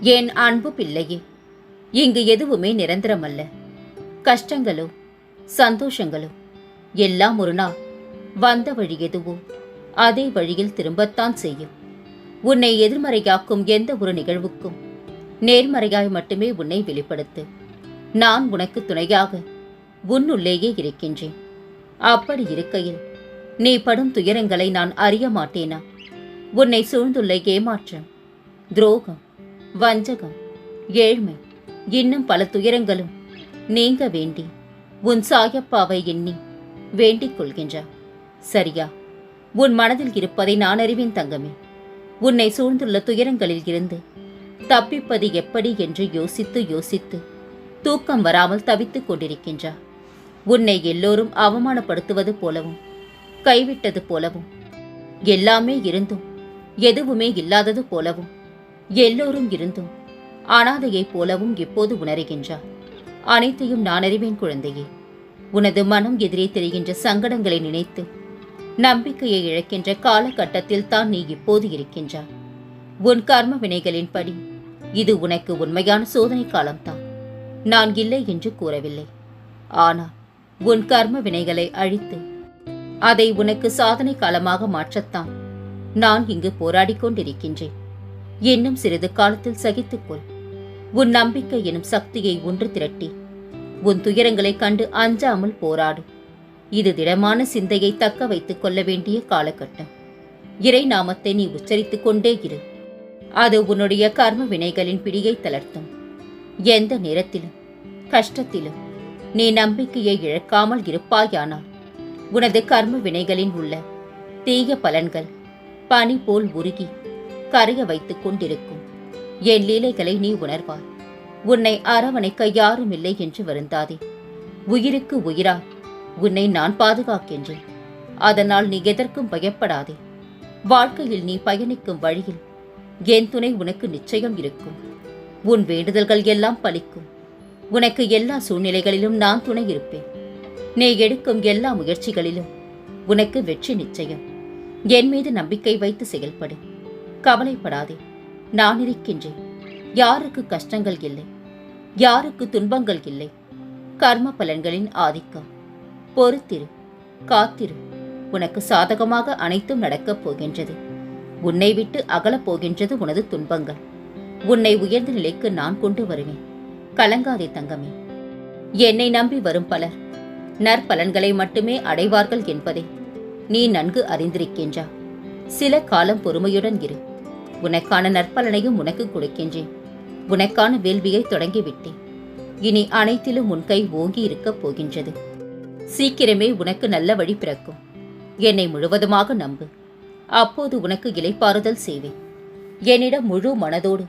என் அன்பு பிள்ளையே இங்கு எதுவுமே நிரந்தரமல்ல. கஷ்டங்களோ சந்தோஷங்களோ எல்லாம் ஒரு நாள் வந்த வழி எதுவோ அதே வழியில் திரும்பத்தான் செய்யும். உன்னை எதிர்மறையாக்கும் எந்த ஒரு நிகழ்வுக்கும் நேர்மறையாய் மட்டுமே உன்னை வெளிப்படுத்து. நான் உனக்கு துணையாக உன்னுள்ளேயே இருக்கின்றேன். அப்படி இருக்கையில் நீ படும் துயரங்களை நான் அறிய மாட்டேனா? உன்னை சூழ்ந்துள்ள ஏமாற்றம் துரோகம் வஞ்சகம் ஏழ்மை இன்னும் பல துயரங்களும் நீங்க வேண்டி உன் சாயப்பாவை எண்ணி வேண்டிக் கொள்கின்றார் சரியா உன் மனதில் இருப்பதை நான் அறிவேன் தங்கமே. உன்னை சூழ்ந்துள்ள துயரங்களில் இருந்து தப்பிப்பது எப்படி என்று யோசித்து யோசித்து தூக்கம் வராமல் தவித்துக் கொண்டிருக்கின்றா. உன்னை எல்லோரும் அவமானப்படுத்துவது போலவும் கைவிட்டது போலவும் எல்லாமே இருந்தும் எதுவுமே இல்லாதது போலவும் எல்லோரும் இருந்தும் அனாதையைப் போலவும் இப்போது உணர்கின்றார்? அனைத்தையும் நான் அறிவேன் குழந்தையே. உனது மனம் எதிரே தெரிகின்ற சங்கடங்களை நினைத்து நம்பிக்கையை இழக்கின்ற காலகட்டத்தில் தான் நீ இப்போது இருக்கின்றாய். உன் கர்ம வினைகளின்படி இது உனக்கு உண்மையான சோதனை காலம்தான். நான் இல்லை என்று கூறவில்லை. ஆனால் உன் கர்ம வினைகளை அழித்து அதை உனக்கு சாதனை காலமாக மாற்றத்தான் நான் இங்கு போராடிக் கொண்டிருக்கின்றேன். இன்னும் சிறிது காலத்தில் சகித்துக்கொள் உன் நம்பிக்கை எனும் சக்தியை ஒன்று திரட்டி உன் துயரங்களைக் கண்டு அஞ்சாமல் போராடு. இது திடமான சிந்தையை தக்க வைத்துக் கொள்ள வேண்டிய காலகட்டம். இறை நாமத்தை நீ உச்சரித்துக் கொண்டே இரு. அது உன்னுடைய கர்ம வினைகளின் பிடியை தளர்த்தும். எந்த நேரத்திலும் கஷ்டத்திலும் நீ நம்பிக்கையை இழக்காமல் இருப்பாயானால் உனது கர்ம வினைகளின் உள்ள தீய பலன்கள் பனி போல் உருகி கரைய வைத்துக் கொண்டிருக்கும். என் லீலைகளை நீ உணர்வாய். உன்னை அரவணைக்க யாரும் இல்லை என்று வருந்தாதே. உயிருக்கு உயிராய் உன்னை நான் பாதுகாக்கின்றேன். அதனால் நீ எதற்கும் பயப்படாதே. வாழ்க்கையில் நீ பயணிக்கும் வழியில் என் துணை உனக்கு நிச்சயம் இருக்கும். உன் வேண்டுதல்கள் எல்லாம் பலிக்கும். உனக்கு எல்லா சூழ்நிலைகளிலும் நான் துணை இருப்பேன். நீ எடுக்கும் எல்லா முயற்சிகளிலும் உனக்கு வெற்றி நிச்சயம். என் மீது நம்பிக்கை வைத்து செயல்படு. கவலைப்படாதே. நான் இருக்கின்றேன். யாருக்கு கஷ்டங்கள் இல்லை. யாருக்கு துன்பங்கள் இல்லை. கர்ம பலன்களின் ஆதிக்கம். பொறுத்திரு. காத்திரு. உனக்கு சாதகமாக அனைத்தும் நடக்கப் போகின்றது. உன்னை விட்டு அகலப் போகின்றது உனது துன்பங்கள். உன்னை உயர்ந்த நிலைக்கு நான் கொண்டு வருவேன். கலங்காதே தங்கமே. என்னை நம்பி வரும் பலர். நற்பலன்களை மட்டுமே அடைவார்கள் என்பதை. நீ நன்கு அறிந்திருக்கின்றா. சில காலம் பொறுமையுடன் இரு. உனக்கான நற்பலனையும் உனக்கு கொடுக்கின்றேன். உனக்கான வேள்வியை தொடங்கிவிட்டேன். இனி அனைத்திலும் உன் கை ஓங்கி இருக்கப் போகின்றது. சீக்கிரமே உனக்கு நல்ல வழி பிறக்கும். என்னை முழுவதுமாக நம்பு. அப்போது உனக்கு இலைப்பாறுதல் செய்வேன். என்னிடம் முழு மனதோடு.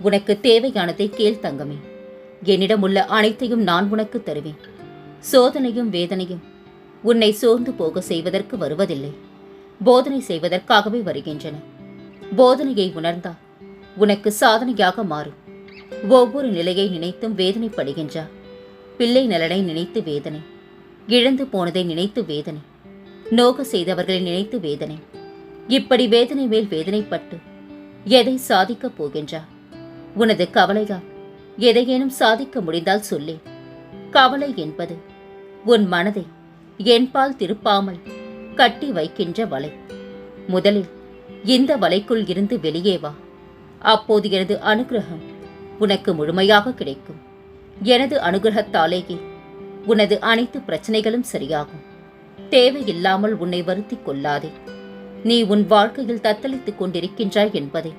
உனக்கு தேவையானதை கேள் தங்கமே. என்னிடம் உள்ள அனைத்தையும் நான் உனக்கு தருவேன். சோதனையும் வேதனையும் உன்னை சோர்ந்து போக செய்வதற்கு வருவதில்லை. போதனை செய்வதற்காகவே வருகின்றன. போதனையை உணர்ந்தால் உனக்கு சாதனையாக மாறும். ஒவ்வொரு நிலையை நினைத்தும் வேதனைப்படுகின்றார் பிள்ளை நலனை நினைத்து வேதனை. இழந்து போனதை நினைத்து வேதனை. நோக செய்தவர்களை நினைத்து வேதனை. இப்படி வேதனை மேல் வேதனைப்பட்டு எதை சாதிக்கப் போகின்றார் உனது கவலைதான் எதையேனும் சாதிக்க முடிந்தால் சொல்லே. கவலை என்பது உன் மனதை என்பால் திருப்பாமல் கட்டி வைக்கின்ற வலை. முதலில் இந்த வலைக்குள் இருந்து வெளியே வா. அப்போது எனது அனுகிரகம் உனக்கு முழுமையாக கிடைக்கும். எனது அனுகிரகத்தாலேயே உனது அனைத்து பிரச்சனைகளும் சரியாகும். தேவையில்லாமல் உன்னை வருத்திக் கொள்ளாதே. நீ உன் வாழ்க்கையில் தத்தளித்துக் கொண்டிருக்கின்றாய் என்பதை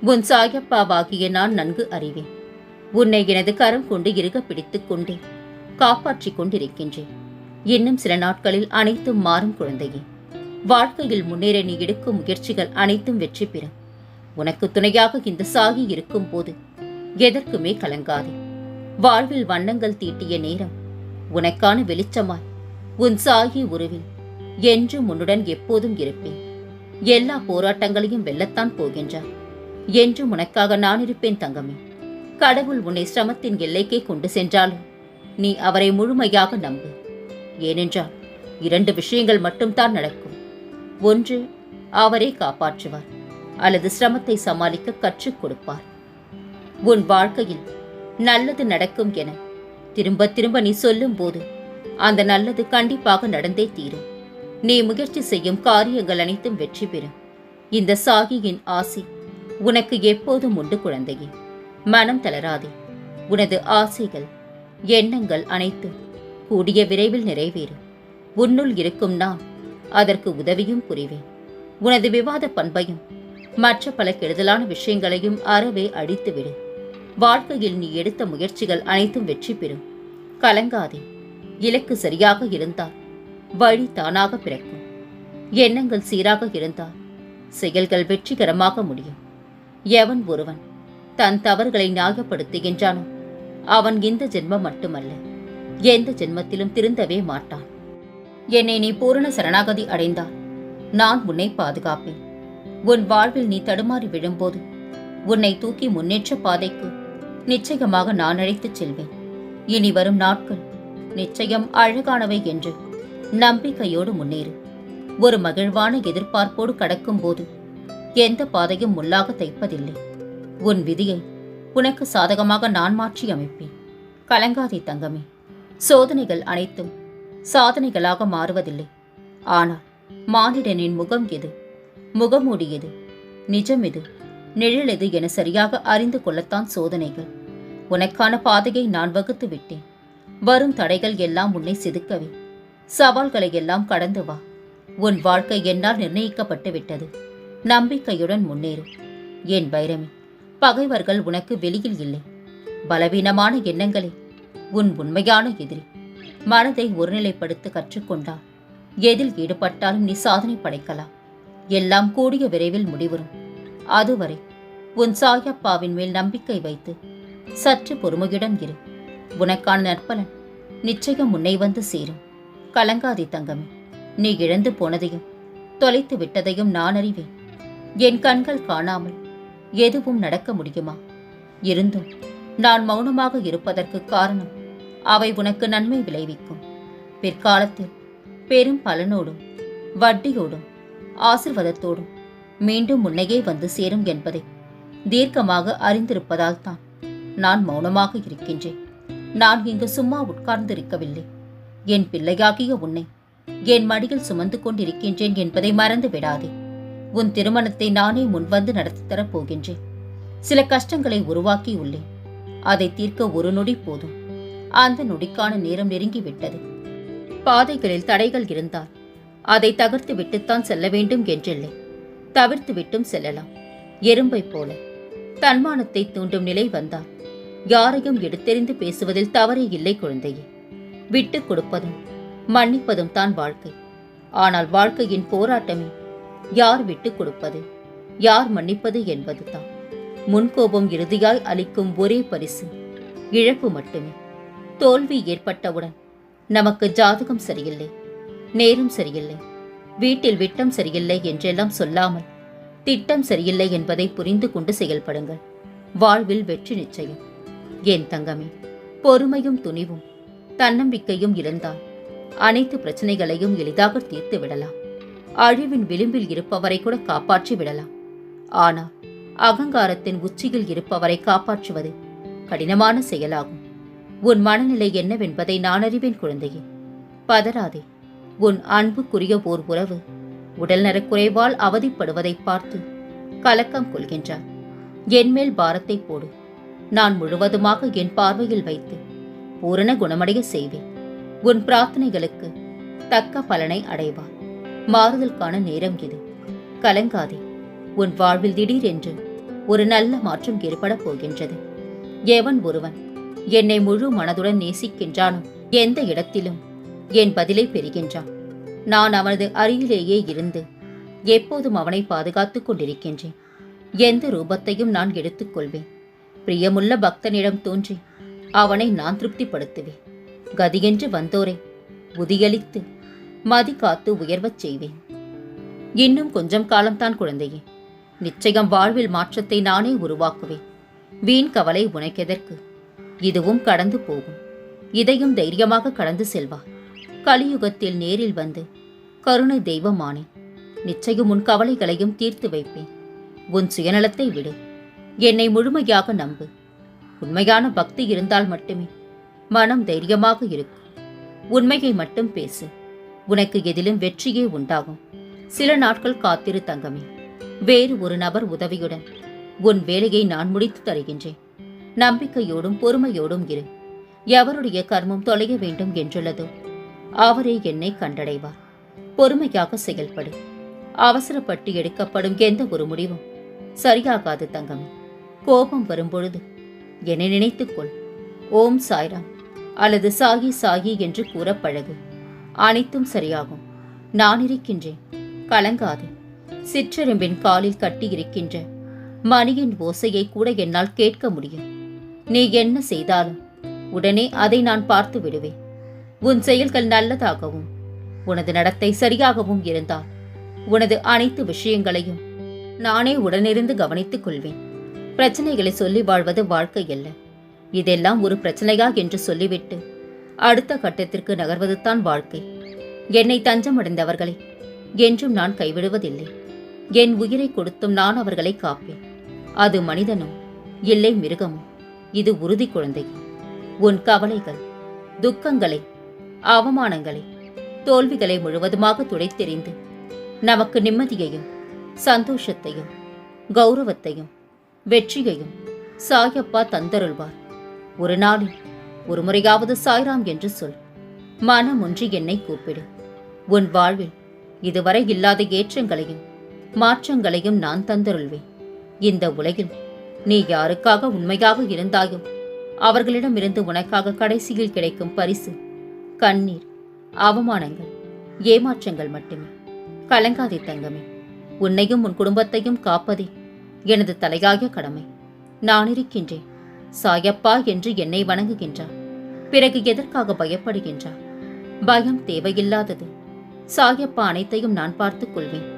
உன் சாயப்பாவாகிய நான் நன்கு அறிவேன். உன்னை எனது கரம் கொண்டு இருக பிடித்துக் கொண்டே காப்பாற்றிக் கொண்டிருக்கின்றேன். இன்னும் சில நாட்களில் அனைத்தும் மாறும் குழந்தையே. வாழ்க்கையில் முன்னேற நீ எடுக்கும் முயற்சிகள் அனைத்தும் வெற்றி பெறும். உனக்கு துணையாக இந்த சாகி இருக்கும் போது எதற்குமே கலங்காதே. வாழ்வில் வண்ணங்கள் தீட்டிய நேரம் உனக்கான வெளிச்சமாய் உன் சாகி உருவில் என்றும் உன்னுடன் எப்போதும் இருப்பேன். எல்லா போராட்டங்களையும் வெல்லத்தான் போகின்றார் என்றும் உனக்காக நான் இருப்பேன் தங்கமே. கடவுள் உன்னை சிரமத்தின் எல்லைக்கே கொண்டு சென்றாலும் நீ அவரை முழுமையாக நம்பு. ஏனென்றால் இரண்டு விஷயங்கள் மட்டும்தான் நடக்கும். ஒன்று அவரே காப்பாற்றுவார் அல்லது சிரமத்தை சமாளிக்க கற்றுக் கொடுப்பார். உன் வாழ்க்கையில் நல்லது நடக்கும் என திரும்ப திரும்ப நீ சொல்லும்போது அந்த நல்லது கண்டிப்பாக நடந்தே தீரும். நீ முயற்சி செய்யும் காரியங்கள் அனைத்தும் வெற்றி பெறும். இந்த சாகியின் ஆசை உனக்கு எப்போதும் உண்டு குழந்தையே. மனம் தளராதே. உனது ஆசைகள் எண்ணங்கள் அனைத்தும் கூடிய விரைவில் நிறைவேறும் உன்னுள் இருக்கும் நான் அதற்கு உதவியும் புரிவேன். உனது விவாத பண்பையும் மற்ற பல கெடுதலான விஷயங்களையும் அறவே அழித்துவிடு. வாழ்க்கையில் நீ எடுத்த முயற்சிகள் அனைத்தும் வெற்றி பெறும். கலங்காதே. இலக்கு சரியாக இருந்தால் வழி தானாக பிறக்கும். எண்ணங்கள் சீராக இருந்தால் செயல்கள் வெற்றிகரமாக முடியும். எவன் ஒருவன் தன் தவறுகளை நியாயப்படுத்துகின்றானோ அவன் இந்த ஜென்மம் மட்டுமல்ல. எந்த ஜென்மத்திலும் திருந்தவே மாட்டான். என்னை நீ பூரண சரணாகதி அடைந்தால் நான் உன்னை பாதுகாப்பேன். உன் வாழ்வில் நீ தடுமாறி விழும்போது உன்னை தூக்கி முன்னேற்ற பாதைக்கு நிச்சயமாக நான் அழைத்துச் செல்வேன். இனி வரும் நாட்கள் நிச்சயம் அழகானவை என்று நம்பிக்கையோடு முன்னேறு. ஒரு மகிழ்வான எதிர்பார்ப்போடு கடக்கும்போது எந்த பாதையும் முள்ளாக தைப்பதில்லை. உன் விதியை உனக்கு சாதகமாக நான் மாற்றி அமைப்பேன் கலங்காதே தங்கமே. சோதனைகள் அனைத்தும் சாதனைகளாக மாறுவதில்லை. ஆனால் மானிடனின் முகம் எது? முகமூடி எது? நிஜம் எது? நிழல் எது என சரியாக அறிந்து கொள்ளத்தான் சோதனைகள். உனக்கான பாதையை நான் வகுத்து விட்டேன். வரும் தடைகள் எல்லாம் உன்னை செதுக்கவே. சவால்களை எல்லாம் கடந்து வா. உன் வாழ்க்கை என்னால் நிர்ணயிக்கப்பட்டு விட்டது. நம்பிக்கையுடன் முன்னேறு. என் வைரமே பகைவர்கள் உனக்கு வெளியில் இல்லை. பலவீனமான எண்ணங்களே உன் உண்மையான எதிரி. மனதை ஒருநிலைப்படுத்த கற்றுக்கொண்டால் எதில் ஈடுபட்டாலும் நீ சாதனை படைக்கலாம் எல்லாம் கூடிய விரைவில் முடிவரும். அதுவரை உன் சாயப்பாவின் மேல் நம்பிக்கை வைத்து சற்று பொறுமையுடன் இரு. உனக்கான நற்பலன் நிச்சயம் முன்னை வந்து சேரும். கலங்காதி தங்கமே. நீ இழந்து போனதையும் தொலைத்து விட்டதையும் நான் அறிவேன். என் கண்கள் காணாமல் எதுவும் நடக்க முடியுமா? இருந்தும் நான் மௌனமாக இருப்பதற்கு காரணம் அவை உனக்கு நன்மை விளைவிக்கும். பிற்காலத்தில் பெரும் பலனோடும் வட்டியோடும் ஆசிர்வாதத்தோடும் மீண்டும் முன்னையே வந்து சேரும் என்பதை தீர்க்கமாக அறிந்திருப்பதால் தான் நான் மௌனமாக இருக்கின்றேன். நான் இங்கு சும்மா உட்கார்ந்திருக்கவில்லை. என் பிள்ளையாகிய உன்னை என் மடியில் சுமந்து கொண்டிருக்கின்றேன் என்பதை மறந்து விடாதே. உன் திருமணத்தை நானே முன்வந்து நடத்தி தரப் போகின்றேன். சில கஷ்டங்களை உருவாக்கியுள்ளேன் அதை தீர்க்க ஒரு நொடி போதும். அந்த நொடிக்கான நேரம் நெருங்கிவிட்டது. பாதைகளில் தடைகள் இருந்தால் அதை தகர்த்து விட்டுத்தான் செல்ல வேண்டும் என்றில்லை. தவிர்த்து விட்டும் செல்லலாம். எறும்பைப் போல. தன்மானத்தை தூண்டும் நிலை வந்தால் யாரையும் எடுத்தெறிந்து பேசுவதில் தவறே இல்லை குழந்தையே. விட்டுக் கொடுப்பதும் மன்னிப்பதும் தான் வாழ்க்கை. ஆனால் வாழ்க்கையின் போராட்டமே யார் விட்டுக் கொடுப்பது யார் மன்னிப்பது என்பதுதான். முன்கோபம் இறுதியாய் அளிக்கும் ஒரே பரிசு. இழப்பு மட்டுமே. தோல்வி ஏற்பட்டவுடன் நமக்கு ஜாதகம் சரியில்லை. நேரம் சரியில்லை. வீட்டில் விட்டம் சரியில்லை என்றெல்லாம் சொல்லாமல் திட்டம் சரியில்லை என்பதை புரிந்து கொண்டு செயல்படுங்கள். வாழ்வில் வெற்றி நிச்சயம். என் தங்கமே? பொறுமையும் துணிவும் தன்னம்பிக்கையும் இருந்தால் அனைத்து பிரச்சனைகளையும் எளிதாக தீர்த்து விடலாம். அழிவின் விளிம்பில் இருப்பவரை கூட காப்பாற்றி விடலாம். ஆனால் அகங்காரத்தின் உச்சியில் இருப்பவரை காப்பாற்றுவது கடினமான செயலாகும். உன் மனநிலை என்னவென்பதை நான் அறிவேன் குழந்தையே. பதறாதே. உன் அன்புக்குரிய ஓர் உறவு உடல்நலக் குறைவால் அவதிப்படுவதை பார்த்து கலக்கம் கொள்கின்றார். என்மேல் பாரத்தை போடு. நான் முழுவதுமாக என் பார்வையில் வைத்து பூரண குணமடைய செய்வேன். உன் பிரார்த்தனைகளுக்கு தக்க பலனை அடைவார். மாறுதலுக்கான நேரம் இது. கலங்காதே. உன் வாழ்வில் திடீரென்று ஒரு நல்ல மாற்றம் ஏற்பட போகின்றது. எவன் ஒருவன் என்னை முழு மனதுடன் நேசிக்கின்றானோ எந்த இடத்திலும் என் பதிலை பெறுகின்றான். நான் அவனது அருகிலேயே இருந்து எப்போதும் அவனை பாதுகாத்துக் கொண்டிருக்கின்றேன். எந்த ரூபத்தையும் நான் எடுத்துக்கொள்வேன் பிரியமுள்ள பக்தனிடம் தோன்றி அவனை நான் திருப்திப்படுத்துவேன். கதியென்று வந்தோரை உதியளித்து மதி காத்து உயர்வச் செய்வேன். இன்னும் கொஞ்சம் காலம்தான் குழந்தையே. நிச்சயம் வாழ்வில் மாற்றத்தை நானே உருவாக்குவேன். வீண் கவலை உனக்கெதற்கு? இதுவும் கடந்து போகும். இதையும் தைரியமாக கடந்து செல்வா. கலியுகத்தில் நேரில் வந்து கருணை தெய்வமானே நிச்சயம் உன் கவலைகளையும் தீர்த்து வைப்பேன். உன் சுயநலத்தை விடு. என்னை முழுமையாக நம்பு. உண்மையான பக்தி இருந்தால் மட்டுமே மனம் தைரியமாக இருக்கும் உண்மையை மட்டும் பேசு. உனக்கு எதிலும் வெற்றியே உண்டாகும். சில நாட்கள் காத்திரு தங்கமே. வேறு ஒரு நபர் உதவியுடன் உன் வேலையை நான் முடித்து தருகின்றேன். நம்பிக்கையோடும் பொறுமையோடும் இரு. எவருடைய கர்மம் தொலைய வேண்டும் என்றுள்ளதோ அவரே என்னை கண்டடைவார். பொறுமையாக செயல்படு. அவசரப்பட்டு எடுக்கப்படும் எந்த ஒரு முடிவும் சரியாகாது தங்கம். கோபம் வரும்பொழுது என்னை நினைத்துக்கொள் ஓம் சாய்ராம். அல்லது சாகி சாகி என்று கூற பழகு. அனைத்தும் சரியாகும். நான் இருக்கின்றேன். கலங்காதே. சிற்றெரும்பின் காலில் கட்டியிருக்கின்ற மணியின் ஓசையை கூட என்னால் கேட்க முடியும். நீ என்ன செய்தாலும் உடனே அதை நான் பார்த்து விடுவேன். உன் செயல்கள் நல்லதாகவும் உனது நடத்தை சரியாகவும் இருந்தால் உனது அனைத்து விஷயங்களையும் நானே உடனிருந்து கவனித்துக் கொள்வேன். பிரச்சனைகளை சொல்லி வாழ்வது வாழ்க்கை அல்ல. இதெல்லாம் ஒரு பிரச்சனையா என்று சொல்லிவிட்டு அடுத்த கட்டத்திற்கு நகர்வதுதான் வாழ்க்கை. என்னை தஞ்சமடைந்தவர்களை என்றும் நான் கைவிடுவதில்லை. என் உயிரை கொடுத்தும் நான் அவர்களை காப்பேன். அது மனிதனும் இல்லை மிருகமும். இது உறுதி குழந்தை. உன் கவலைகள் துக்கங்களை அவமானங்களை தோல்விகளை முழுவதுமாக துடைத்தெறிந்து நமக்கு நிம்மதியையும் சந்தோஷத்தையும் கௌரவத்தையும் வெற்றியையும் சாயப்பா தந்தருள்வார். ஒரு நாளில் ஒரு முறையாவது சாய்ராம் என்று சொல். மனம் ஒன்று என்னை கூப்பிடு. உன் வாழ்வில் இதுவரை இல்லாத ஏற்றங்களையும் மாற்றங்களையும் நான் தந்தருள்வேன். இந்த உலகில் நீ யாருக்காக உண்மையாக இருந்தாயோ அவர்களிடமிருந்து உனக்காக கடைசியில் கிடைக்கும் பரிசு கண்ணீர் அவமானங்கள் ஏமாற்றங்கள் மட்டுமே. கலங்காதே தங்கமே. உன்னையும் உன் குடும்பத்தையும் காப்பதே எனது தலையாய கடமை. நான் இருக்கின்றேன். சாயப்பா என்று என்னை வணங்குகின்றார். பிறகு எதற்காக பயப்படுகின்றார்? பயம் தேவையில்லாதது. சாயப்பா அனைத்தையும் நான் பார்த்துக் கொள்வேன்.